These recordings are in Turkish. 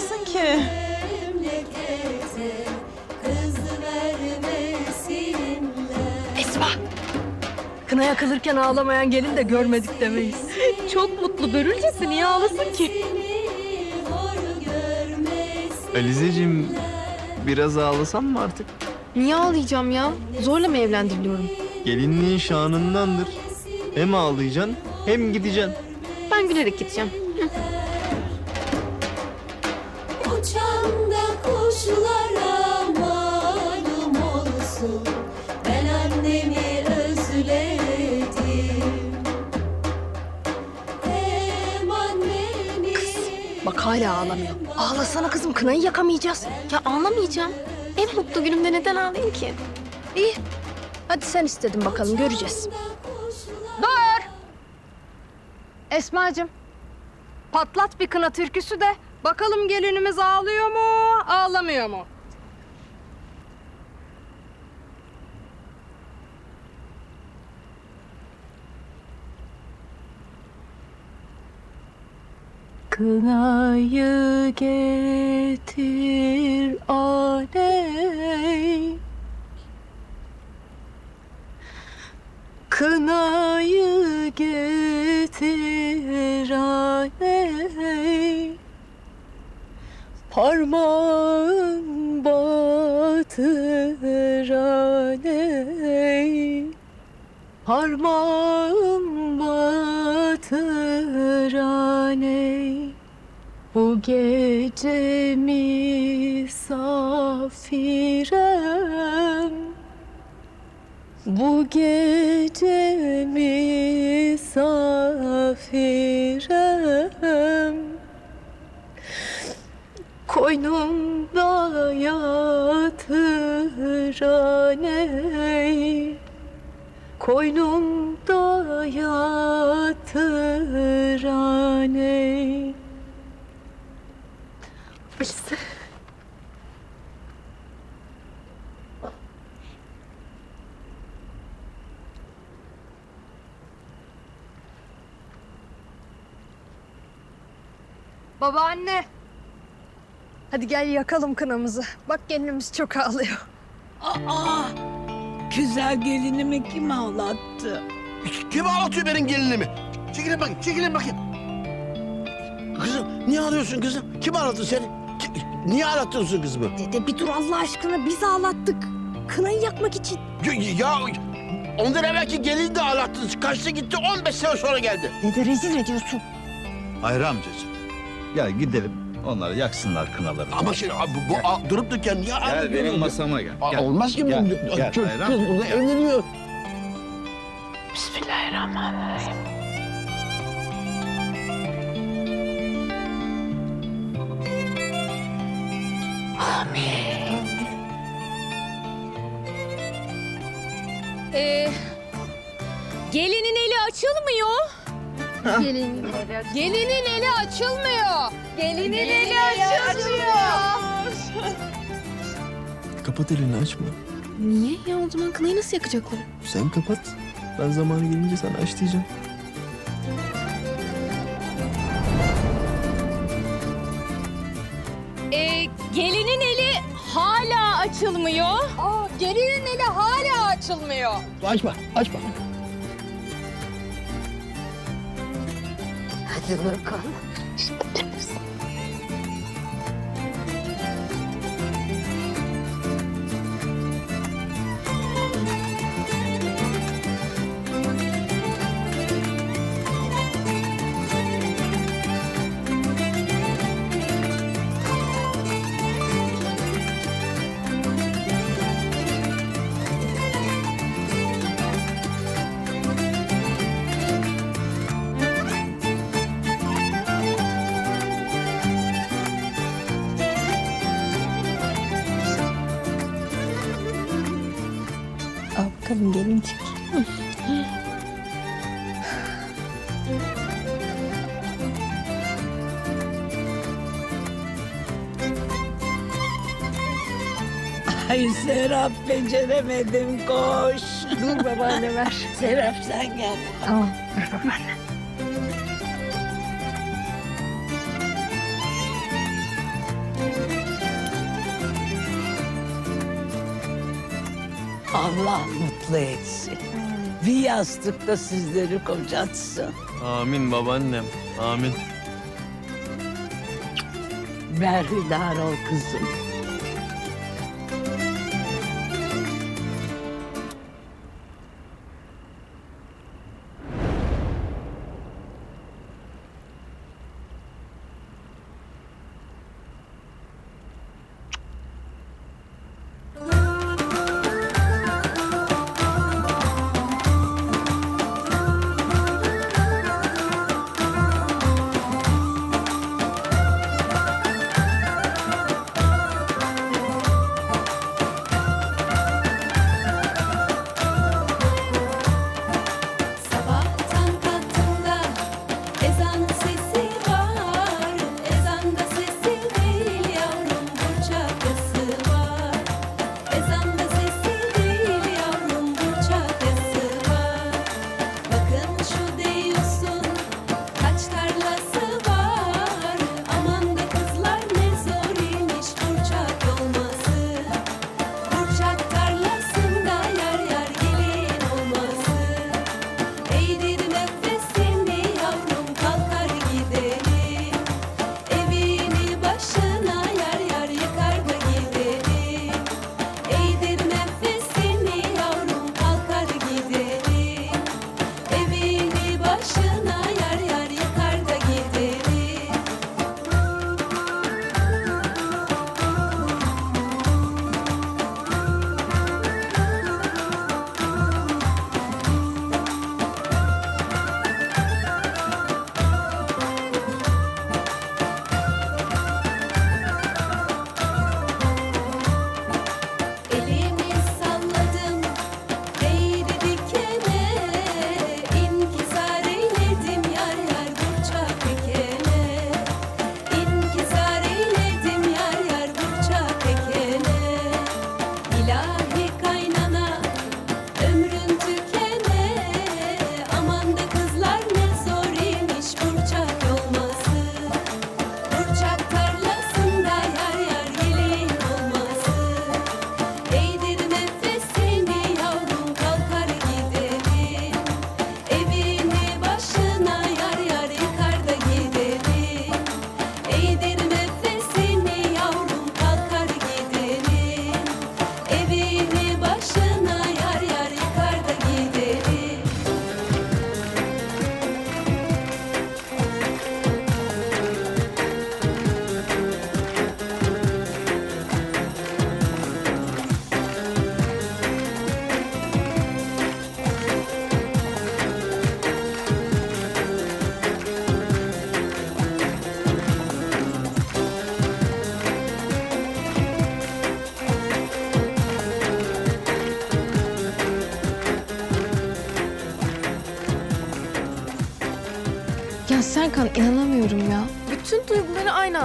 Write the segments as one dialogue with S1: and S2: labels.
S1: ağlasın ki?
S2: Esma. Kına yakılırken ağlamayan gelin de görmedik demeyiz.
S1: Çok mutlu börülcesi. Niye ağlasın ki?
S3: Alizeciğim biraz ağlasam mı artık?
S2: Niye ağlayacağım ya? Zorla mı evlendiriliyorum?
S3: Gelinliğin şanındandır. Hem ağlayacaksın hem gideceksin.
S2: Ben gülerek gideceğim. Hala ağlamıyor. Ağlasana kızım kınayı yakamayacağız. Ya ağlamayacağım. En mutlu günümde neden ağlayayım ki? İyi. Hadi sen istedin bakalım göreceğiz. Dur! Esma'cığım. Patlat bir kına türküsü de bakalım gelinimiz ağlıyor mu, ağlamıyor mu?
S1: Kınayı getir aley Kınayı getir aley Parmağın batır aley Parmağım gece misafirem Bu gece misafirem Koynumda yatır aney Koynumda yatır aney
S2: Babaanne. Hadi gel yakalım kınamızı. Bak gelinimiz çok ağlıyor.
S4: Aa, güzel gelinimi kim ağlattı?
S5: Kim ağlatıyor benim gelinimi? Çekilin bakayım, çekilin bakayım. Kızım, niye ağlıyorsun kızım? Kim ağlattı seni? Niye ağlattırıyorsun kızımı?
S2: Dede bir dur Allah aşkına biz ağlattık. Kınayı yakmak için.
S5: Ya, ya ondan evvelki gelin de ağlattınız. Kaçtı gitti 15 sene sonra geldi.
S2: Dede rezil ediyorsun.
S6: Hayır amcacığım. Ya gidelim onları yaksınlar kınalarını.
S5: Ama şimdi abi, bu, a- durup dururken niye
S6: Gel benim masama gel.
S5: Aa,
S6: gel.
S5: Olmaz ki bu.
S6: Gel,
S5: Kız,
S6: gel,
S5: kız
S6: Bayram.
S5: burada evleniyor.
S1: Bismillahirrahmanirrahim.
S7: Ee, gelinin eli açılmıyor.
S2: Gelin.
S7: Gelinin eli açılmıyor. Gelinin eli açılmıyor.
S3: Kapat elini açma.
S2: Niye ya o zaman kınayı nasıl yakacaklar?
S3: Sen kapat. Ben zamanı gelince sana aç diyeceğim.
S7: Ee, gelinin eli hala açılmıyor.
S2: Aa, gelinin eli hala açılmıyor.
S5: Açma, açma.
S2: Hadi bakalım.
S1: Bakalım gelincik.
S4: Ay Serap beceremedim koş.
S2: Dur babaanne ver.
S4: Serap sen gel.
S2: Tamam. Ver babaanne.
S8: Allah mutlu etsin. Bir yastıkta sizleri kocatsın.
S3: Amin babaannem. Amin.
S8: Berhudar ol kızım.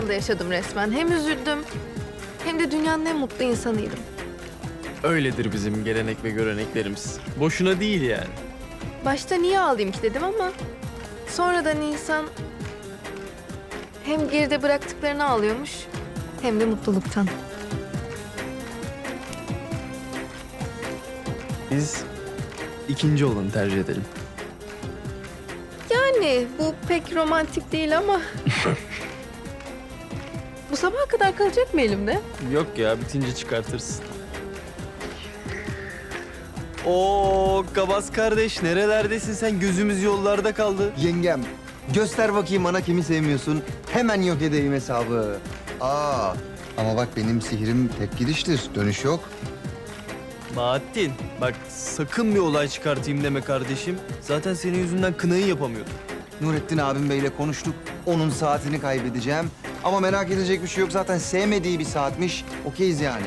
S9: Anda yaşadım resmen. Hem üzüldüm hem de dünyanın en mutlu insanıydım.
S3: Öyledir bizim gelenek ve göreneklerimiz. Boşuna değil yani.
S9: Başta niye ağlayayım ki dedim ama sonradan insan hem geride bıraktıklarını ağlıyormuş hem de mutluluktan.
S3: Biz ikinci olanı tercih edelim.
S9: Yani bu pek romantik değil ama... bu sabaha kadar kalacak mı elimde?
S3: Yok ya bitince çıkartırsın. Oo Kabas kardeş nerelerdesin sen gözümüz yollarda kaldı.
S10: Yengem, göster bakayım bana kimi sevmiyorsun. Hemen yok edeyim hesabı. Aa, ama bak benim sihrim tek gidiştir, dönüş yok.
S3: Bahattin bak sakın bir olay çıkartayım deme kardeşim. Zaten senin yüzünden kınayı yapamıyordum.
S10: Nurettin abim beyle konuştuk. Onun saatini kaybedeceğim. Ama merak edecek bir şey yok. Zaten sevmediği bir saatmiş. Okeyiz yani.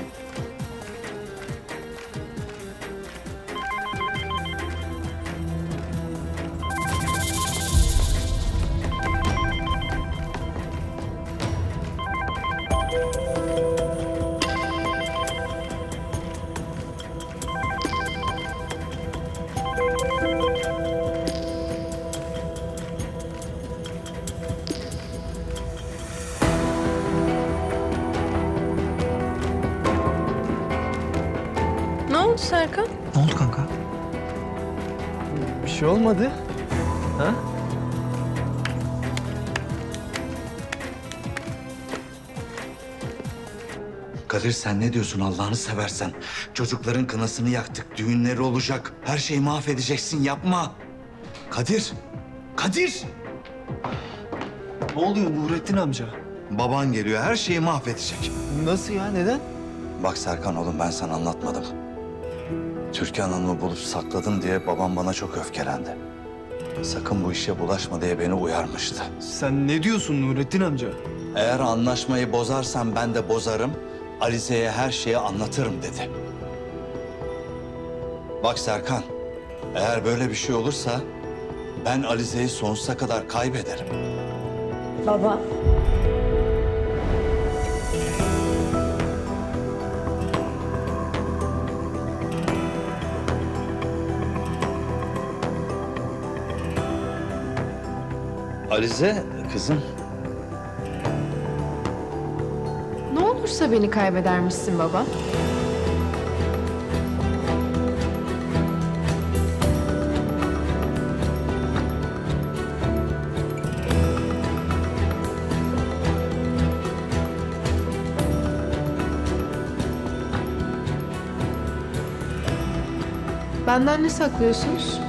S9: Oldu? Serkan?
S3: Ne oldu kanka? Bir şey olmadı. Ha?
S6: Kadir sen ne diyorsun Allah'ını seversen? Çocukların kınasını yaktık, düğünleri olacak. Her şeyi mahvedeceksin, yapma. Kadir, Kadir!
S3: Ne oluyor Nurettin amca?
S6: Baban geliyor, her şeyi mahvedecek.
S3: Nasıl ya? Neden?
S6: Bak Serkan oğlum ben sana anlatmadım. Türkan Hanım'ı bulup sakladın diye babam bana çok öfkelendi. Sakın bu işe bulaşma diye beni uyarmıştı.
S3: Sen ne diyorsun Nurettin amca?
S6: Eğer anlaşmayı bozarsan ben de bozarım. Alize'ye her şeyi anlatırım dedi. Bak Serkan, eğer böyle bir şey olursa ben Alize'yi sonsuza kadar kaybederim.
S9: Baba.
S6: Alize kızım,
S9: Ne olursa beni kaybedermişsin baba. Benden ne saklıyorsunuz?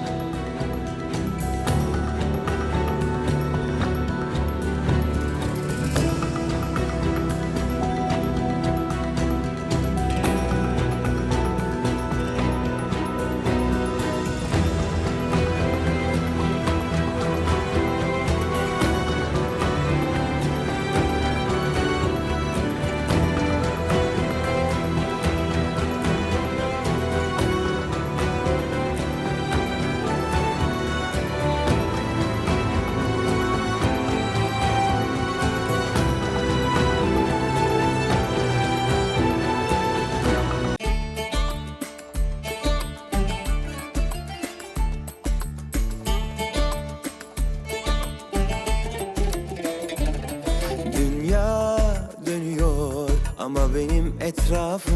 S11: Etrafım